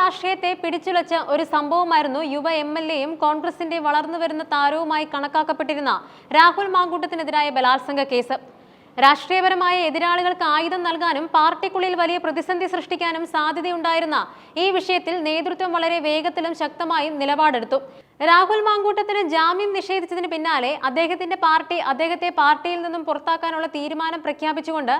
രാഷ്ട്രീയത്തെ പിടിച്ചുലച്ച ഒരു സംഭവമായിരുന്നു യുവ എം എൽ എയും കോൺഗ്രസിന്റെ വളർന്നു വരുന്ന താരവുമായി കണക്കാക്കപ്പെട്ടിരുന്ന രാഹുൽ മാങ്കൂട്ടത്തിനെതിരായ ബലാത്സംഗ കേസ്. രാഷ്ട്രീയപരമായ എതിരാളികൾക്ക് ആയുധം നൽകാനും പാർട്ടിക്കുള്ളിൽ വലിയ പ്രതിസന്ധി സൃഷ്ടിക്കാനും സാധ്യതയുണ്ടായിരുന്ന ഈ വിഷയത്തിൽ നേതൃത്വം വളരെ വേഗത്തിലും ശക്തമായും നിലപാടെടുത്തു. രാഹുൽ മാങ്കൂട്ടത്തിന് ജാമ്യം നിഷേധിച്ചതിന് പിന്നാലെ അദ്ദേഹത്തിന്റെ പാർട്ടി അദ്ദേഹത്തെ പാർട്ടിയിൽ നിന്നും പുറത്താക്കാനുള്ള തീരുമാനം പ്രഖ്യാപിച്ചുകൊണ്ട്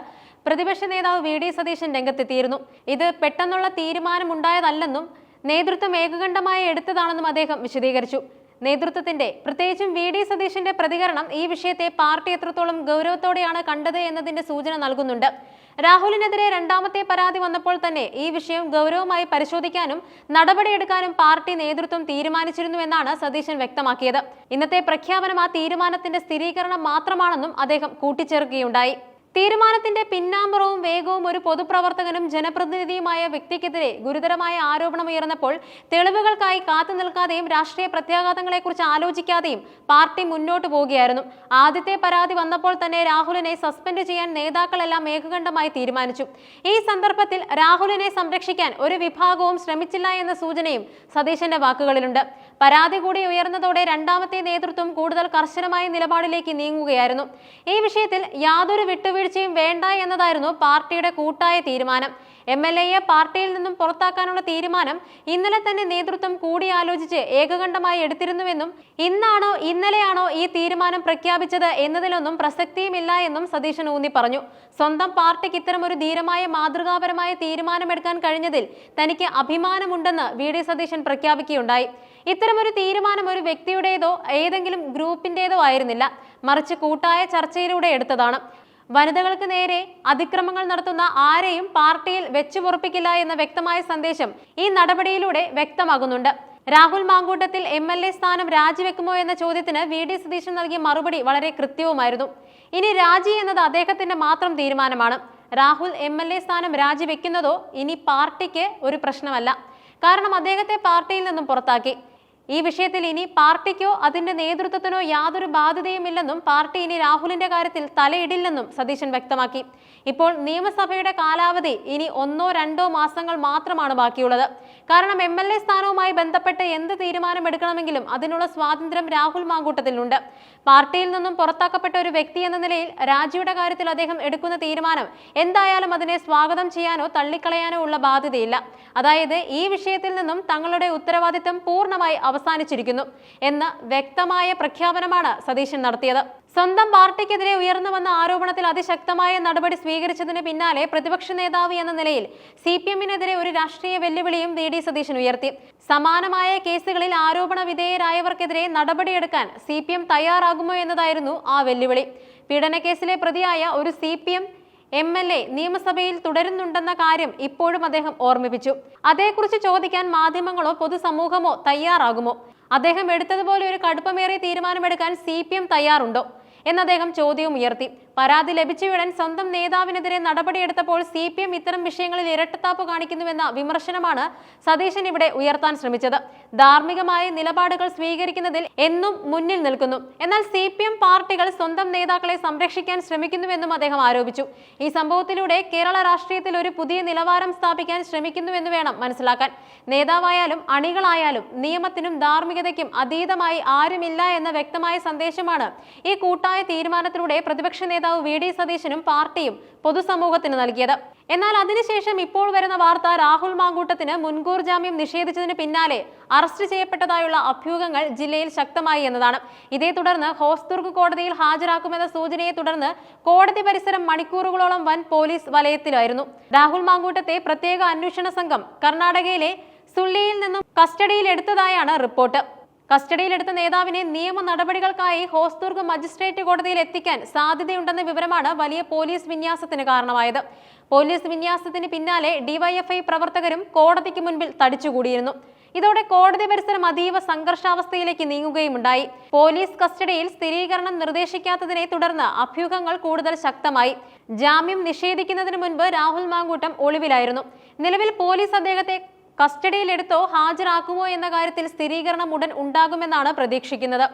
പ്രതിപക്ഷ നേതാവ് വി. ഡി. സതീശൻ രംഗത്തെത്തിയിരുന്നു. ഇത് പെട്ടെന്നുള്ള തീരുമാനമുണ്ടായതല്ലെന്നും നേതൃത്വം ഏകകണ്ഠമായി എടുത്തതാണെന്നും അദ്ദേഹം വിശദീകരിച്ചു. നേതൃത്വത്തിന്റെ പ്രത്യേകിച്ചും വി ഡി സതീശന്റെ പ്രതികരണം ഈ വിഷയത്തെ പാർട്ടി എത്രത്തോളം ഗൗരവത്തോടെയാണ് കണ്ടത് എന്നതിന്റെ സൂചന നൽകുന്നുണ്ട്. രാഹുലിനെതിരെ രണ്ടാമത്തെ പരാതി വന്നപ്പോൾ തന്നെ ഈ വിഷയം ഗൗരവമായി പരിശോധിക്കാനും നടപടിയെടുക്കാനും പാർട്ടി നേതൃത്വം തീരുമാനിച്ചിരുന്നുവെന്നാണ് സതീശൻ വ്യക്തമാക്കിയത്. ഇന്നത്തെ പ്രഖ്യാപനം ആ തീരുമാനത്തിന്റെ സ്ഥിരീകരണം മാത്രമാണെന്നും അദ്ദേഹം കൂട്ടിച്ചേർക്കുകയുണ്ടായി. തീരുമാനത്തിന്റെ പിന്നാമ്പുറവും വേഗവും ഒരു പൊതുപ്രവർത്തകനും ജനപ്രതിനിധിയുമായ വ്യക്തിക്കെതിരെ ഗുരുതരമായ ആരോപണമുയർന്നപ്പോൾ തെളിവുകൾക്കായി കാത്തു നിൽക്കാതെയും രാഷ്ട്രീയ പ്രത്യാഘാതങ്ങളെക്കുറിച്ച് ആലോചിക്കാതെയും പാർട്ടി മുന്നോട്ട് പോവുകയായിരുന്നു. ആദ്യത്തെ പരാതി വന്നപ്പോൾ തന്നെ രാഹുലിനെ സസ്പെൻഡ് ചെയ്യാൻ നേതാക്കളെല്ലാം ഏകകണ്ഠമായി തീരുമാനിച്ചു. ഈ സന്ദർഭത്തിൽ രാഹുലിനെ സംരക്ഷിക്കാൻ ഒരു വിഭാഗവും ശ്രമിച്ചില്ല എന്ന സൂചനയും സതീശന്റെ വാക്കുകളിലുണ്ട്. പരാതി കൂടി ഉയർന്നതോടെ രണ്ടാമത്തെ നേതൃത്വം കൂടുതൽ കർശനമായ നിലപാടിലേക്ക് നീങ്ങുകയായിരുന്നു. ഈ വിഷയത്തിൽ യാതൊരു വിട്ടുവീഴ്ചയും വേണ്ട എന്നതായിരുന്നു പാർട്ടിയുടെ കൂട്ടായ തീരുമാനം. എം എൽ എയെ പാർട്ടിയിൽ നിന്നും പുറത്താക്കാനുള്ള തീരുമാനം ഇന്നലെ തന്നെ നേതൃത്വം കൂടിയാലോചിച്ച് ഏകകണ്ഠമായി എടുത്തിരുന്നുവെന്നും ഇന്നാണോ ഇന്നലെയാണോ ഈ തീരുമാനം പ്രഖ്യാപിച്ചത് എന്നതിലൊന്നും പ്രസക്തിയുമില്ല എന്നും സതീശൻ ഊന്നി പറഞ്ഞു. സ്വന്തം പാർട്ടിക്ക് ഇത്തരമൊരു ധീരമായ മാതൃകാപരമായ തീരുമാനമെടുക്കാൻ കഴിഞ്ഞതിൽ തനിക്ക് അഭിമാനമുണ്ടെന്ന് വി. ഡി. സതീശൻ പ്രഖ്യാപിക്കുകയുണ്ടായി. ഇത്തരമൊരു തീരുമാനം ഒരു വ്യക്തിയുടേതോ ഏതെങ്കിലും ഗ്രൂപ്പിന്റേതോ ആയിരുന്നില്ല. മറിച്ച് കൂട്ടായ ചർച്ചയിലൂടെ എടുത്തതാണ്. വനിതകൾക്ക് നേരെ അതിക്രമങ്ങൾ നടത്തുന്ന ആരെയും പാർട്ടിയിൽ വെച്ചു പൊറപ്പിക്കില്ല എന്ന വ്യക്തമായ സന്ദേശം ഈ നടപടിയിലൂടെ വ്യക്തമാകുന്നുണ്ട്. Rahul Mankoottathil M L A സ്ഥാനം രാജിവെക്കുമോ എന്ന ചോദ്യത്തിന് വി ഡി സതീശൻ നൽകിയ മറുപടി വളരെ കൃത്യവുമായിരുന്നു. ഇനി രാജി എന്നത് അദ്ദേഹത്തിന്റെ മാത്രം തീരുമാനമാണ്. രാഹുൽ എം എൽ എ സ്ഥാനം രാജിവെക്കുന്നതോ ഇനി പാർട്ടിക്ക് ഒരു പ്രശ്നമല്ല. കാരണം അദ്ദേഹത്തെ പാർട്ടിയിൽ നിന്നും പുറത്താക്കി. ഈ വിഷയത്തിൽ ഇനി പാർട്ടിക്കോ അതിന്റെ നേതൃത്വത്തിനോ യാതൊരു ബാധ്യതയുമില്ലെന്നും പാർട്ടി ഇനി രാഹുലിന്റെ കാര്യത്തിൽ തലയിടില്ലെന്നും സതീശൻ വ്യക്തമാക്കി. ഇപ്പോൾ നിയമസഭയുടെ കാലാവധി ഇനി ഒന്നോ രണ്ടോ മാസങ്ങൾ മാത്രമാണ് ബാക്കിയുള്ളത്. കാരണം എം എൽ എ സ്ഥാനവുമായി ബന്ധപ്പെട്ട് എന്ത് തീരുമാനം എടുക്കണമെങ്കിലും അതിനുള്ള സ്വാതന്ത്ര്യം രാഹുൽ മാങ്കൂട്ടത്തിലുണ്ട്. പാർട്ടിയിൽ നിന്നും പുറത്താക്കപ്പെട്ട ഒരു വ്യക്തി എന്ന നിലയിൽ രാജിയുടെ കാര്യത്തിൽ അദ്ദേഹം എടുക്കുന്ന തീരുമാനം എന്തായാലും അതിനെ സ്വാഗതം ചെയ്യാനോ തള്ളിക്കളയാനോ ഉള്ള ബാധ്യതയില്ല. അതായത് ഈ വിഷയത്തിൽ നിന്നും തങ്ങളുടെ ഉത്തരവാദിത്തം പൂർണമായി അവസാനിച്ചിരിക്കുന്നു എന്ന വ്യക്തമായ പ്രഖ്യാപനമാണ് സതീശൻ നടത്തിയത്. സ്വന്തം പാർട്ടിക്കെതിരെ ഉയർന്നു വന്ന ആരോപണത്തിൽ അതിശക്തമായ നടപടി സ്വീകരിച്ചതിന് പിന്നാലെ പ്രതിപക്ഷ നേതാവ് എന്ന നിലയിൽ സി പി എമ്മിനെതിരെ ഒരു രാഷ്ട്രീയ വെല്ലുവിളിയും വി ഡി സതീശൻ ഉയർത്തി. സമാനമായ കേസുകളിൽ ആരോപണ വിധേയരായവർക്കെതിരെ നടപടിയെടുക്കാൻ സി പി എം തയ്യാറാകുമോ എന്നതായിരുന്നു ആ വെല്ലുവിളി. പീഡനക്കേസിലെ പ്രതിയായ ഒരു C P M M L A നിയമസഭയിൽ തുടരുന്നുണ്ടെന്ന കാര്യം ഇപ്പോഴും അദ്ദേഹം ഓർമ്മിപ്പിച്ചു. അതേക്കുറിച്ച് ചോദിക്കാൻ മാധ്യമങ്ങളോ പൊതുസമൂഹമോ തയ്യാറാകുമോ? അദ്ദേഹം എടുത്തതുപോലെ ഒരു കടുപ്പമേറിയ തീരുമാനമെടുക്കാൻ സി പി എം തയ്യാറുണ്ടോ എന്ന് അദ്ദേഹം ചോദ്യവും ഉയർത്തി. പരാതി ലഭിച്ചയുടൻ സ്വന്തം നേതാവിനെതിരെ നടപടിയെടുത്തപ്പോൾ സി പി എം ഇത്തരം വിഷയങ്ങളിൽ ഇരട്ടത്താപ്പ് കാണിക്കുന്നുവെന്ന വിമർശനമാണ് സതീശൻ ഇവിടെ ഉയർത്താൻ ശ്രമിച്ചത്. ധാർമ്മികമായ നിലപാടുകൾ സ്വീകരിക്കുന്നതിൽ എന്നും മുന്നിൽ നിൽക്കുന്നു. എന്നാൽ സി പി എം പാർട്ടികൾ സ്വന്തം നേതാക്കളെ സംരക്ഷിക്കാൻ ശ്രമിക്കുന്നുവെന്നും അദ്ദേഹം ആരോപിച്ചു. ഈ സംഭവത്തിലൂടെ കേരള രാഷ്ട്രീയത്തിൽ ഒരു പുതിയ നിലവാരം സ്ഥാപിക്കാൻ ശ്രമിക്കുന്നുവെന്ന് വേണം മനസ്സിലാക്കാൻ. നേതാവായാലും അണികളായാലും നിയമത്തിനും ധാർമ്മികതയ്ക്കും അതീതമായി ആരുമില്ല എന്ന വ്യക്തമായ സന്ദേശമാണ് ഈ കൂട്ടായ തീരുമാനത്തിലൂടെ പ്രതിപക്ഷ നേതാവ് വി ഡി സതീശനും പാർട്ടിയും പൊതുസമൂഹത്തിന് നൽകിയത്. എന്നാൽ അതിനുശേഷം ഇപ്പോൾ വരുന്ന വാർത്ത രാഹുൽ മാങ്കൂട്ടത്തിന് മുൻകൂർ ജാമ്യം നിഷേധിച്ചതിന് പിന്നാലെ അറസ്റ്റ് ചെയ്യപ്പെട്ടതായുള്ള അഭ്യൂഹങ്ങൾ ജില്ലയിൽ ശക്തമായി എന്നതാണ്. ഇതേ തുടർന്ന് ഹോസ്ദുർഗ് കോടതിയിൽ ഹാജരാക്കുമെന്ന സൂചനയെ തുടർന്ന് കോടതി പരിസരം മണിക്കൂറുകളോളം വൻ പോലീസ് വലയത്തിലായിരുന്നു. രാഹുൽ മാങ്കൂട്ടത്തെ പ്രത്യേക അന്വേഷണ സംഘം കർണാടകയിലെ സുള്ളിയിൽ നിന്നും കസ്റ്റഡിയിൽ എടുത്തതായാണ് റിപ്പോർട്ട്. കസ്റ്റഡിയിലെടുത്ത നേതാവിനെ നിയമ നടപടികൾക്കായി ഹോസ്ദുർഗ് മജിസ്ട്രേറ്റ് കോടതിയിൽ എത്തിക്കാൻ സാധ്യതയുണ്ടെന്ന വിവരമാണ് വലിയ പോലീസ് വിന്യാസത്തിന് കാരണമായത്. പോലീസ് വിന്യാസത്തിന് പിന്നാലെ ഡിവൈഎഫ്ഐ പ്രവർത്തകരും കോടതിക്ക് മുൻപിൽ തടിച്ചുകൂടിയിരുന്നു. ഇതോടെ കോടതി പരിസരം അതീവ സംഘർഷാവസ്ഥയിലേക്ക് നീങ്ങുകയുമുണ്ടായി. പോലീസ് കസ്റ്റഡിയിൽ സ്ഥിരീകരണം നിർദ്ദേശിക്കാത്തതിനെ തുടർന്ന് അഭ്യൂഹങ്ങൾ കൂടുതൽ ശക്തമായി. ജാമ്യം നിഷേധിക്കുന്നതിന് മുൻപ് രാഹുൽ മാങ്കൂട്ടം ഒളിവിലായിരുന്നു. നിലവിൽ പോലീസ് അദ്ദേഹത്തെ കസ്റ്റഡിയിലെടുത്തോ ഹാജരാക്കുമോ എന്ന കാര്യത്തിൽ സ്ഥിരീകരണം ഉടൻ ഉണ്ടാകുമെന്നാണ് പ്രതീക്ഷിക്കുന്നത്.